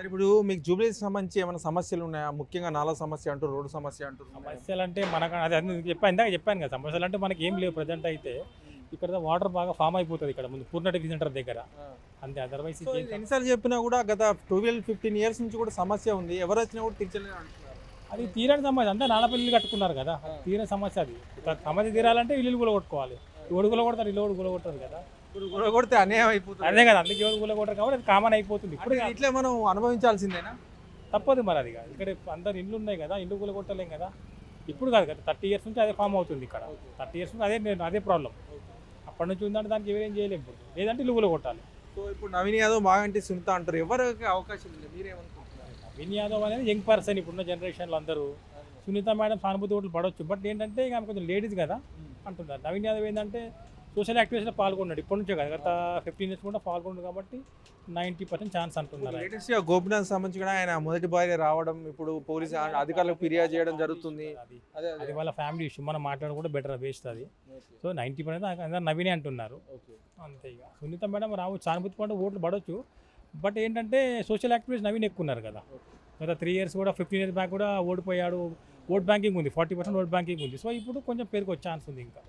Sir ఇప్పుడు మీకు జూబ్లీకి సంబంధించి ఏమైనా సమస్యలు ఉన్నాయా? ముఖ్యంగా నాలా సమస్య అంటూ రోడ్డు సమస్య అంటూ సమస్యలు అంటే మనకు అది చెప్పాను ఇందాక చెప్పాను కదా సమస్యలు అంటే మనకి ఏం లేవు ప్రజెంట్ అయితే. ఇక్కడ వాటర్ బాగా ఫామ్ అయిపోతుంది ఇక్కడ ముందు పూర్ణ టిఫిన్ సెంటర్ దగ్గర. అంతే అదర్వైజ్ ఎన్నిసార్లు చెప్పినా కూడా గత ట్వెల్వ్ ఫిఫ్టీన్ ఇయర్స్ నుంచి కూడా సమస్య ఉంది. ఎవరు వచ్చినా కూడా తీర్చలేదు అది తీరని సమస్య అంతా నాలపల్లి కట్టుకున్నారు కదా. తీరని సమస్య అది. సమస్య తీరాలంటే ఇల్లు కూడా కొట్టుకోవాలి. ఓడి కూడా కొడతారు ఇల్లు కూడా కొడతారు కదా. కొడితే అన్యాయం అయిపోతుంది. అదే కదా అందుకే ఎవరు కొడతారు కాబట్టి అది కామన్ అయిపోతుంది. ఇప్పుడు ఇట్లే మనం అనుభవించాల్సిందేనా? తప్పదు మరి అది. ఇక్కడ అందరు ఇల్లు ఉన్నాయి కదా ఇల్లు కూడా కొట్టలేం కదా. ఇప్పుడు కాదు కదా థర్టీ ఇయర్స్ నుంచి అదే ఫామ్ అవుతుంది ఇక్కడ. థర్టీ ఇయర్స్ నుంచి అదే నేను అదే ప్రాబ్లం అప్పటి నుంచి ఉందంటే దానికి ఏం చేయలేము ఇప్పుడు. లేదంటే ఇల్లు కూడా కొట్టాలి సో ఇప్పుడు నవీన్ యాదవ్ బాగా అంటే సునీత అంటారు. ఎవరికి అవకాశం లేదు మీరేమనుకుంటున్నారు? నవీన్ యాదవ్ అనేది యంగ్ పర్సన్ ఇప్పుడున్న జనరేషన్లో అందరూ. సునీత మేడం సానుభూతి ఓట్లు పడవచ్చు బట్ ఏంటంటే ఇక కొంచెం లేడీస్ కదా అంటున్నారు. నవీన్ యాదవ్ ఏంటంటే సోషల్ యాక్టివిటీస్లో పాల్గొన్నాడు. ఇప్పటి నుంచే కదా గత ఫిఫ్టీన్ ఇయర్స్ కూడా పాల్గొన్నాడు కాబట్టి నైంటీ పర్సెంట్ ఛాన్స్ అంటున్నారు. లేటెస్ట్ గోపినాథ్ సంబంధించి కూడా ఆయన మొదటి భార్య రావడం ఇప్పుడు పోలీసు అధికారులకు ఫిర్యాదు చేయడం జరుగుతుంది. అది వాళ్ళ ఫ్యామిలీ ఇష్యూ మనం మాట్లాడడం కూడా బెటర్ వేస్ట్ అది. సో నైంటీ పర్సెంట్ నవీనే అంటున్నారు. అంతే ఇక. సునీత మేడం రావచ్చు సానుభూతి పంట ఓట్లు పడవచ్చు బట్ ఏంటంటే సోషల్ యాక్టివిటీస్ నవీన్ ఎక్కువ ఉన్నారు కదా గత త్రీ ఇయర్స్ కూడా ఫిఫ్టీన్ ఇయర్స్ బ్యాక్ కూడా ఓడిపోయాడు. ఓట్ బ్యాంకింగ్ ఉంది ఫార్టీ పర్సెంట్ ఓట్ బ్యాంకింగ్ ఉంది. సో ఇప్పుడు కొంచెం పేరుకు వచ్చే ఛాన్స్ ఉంది ఇంకా.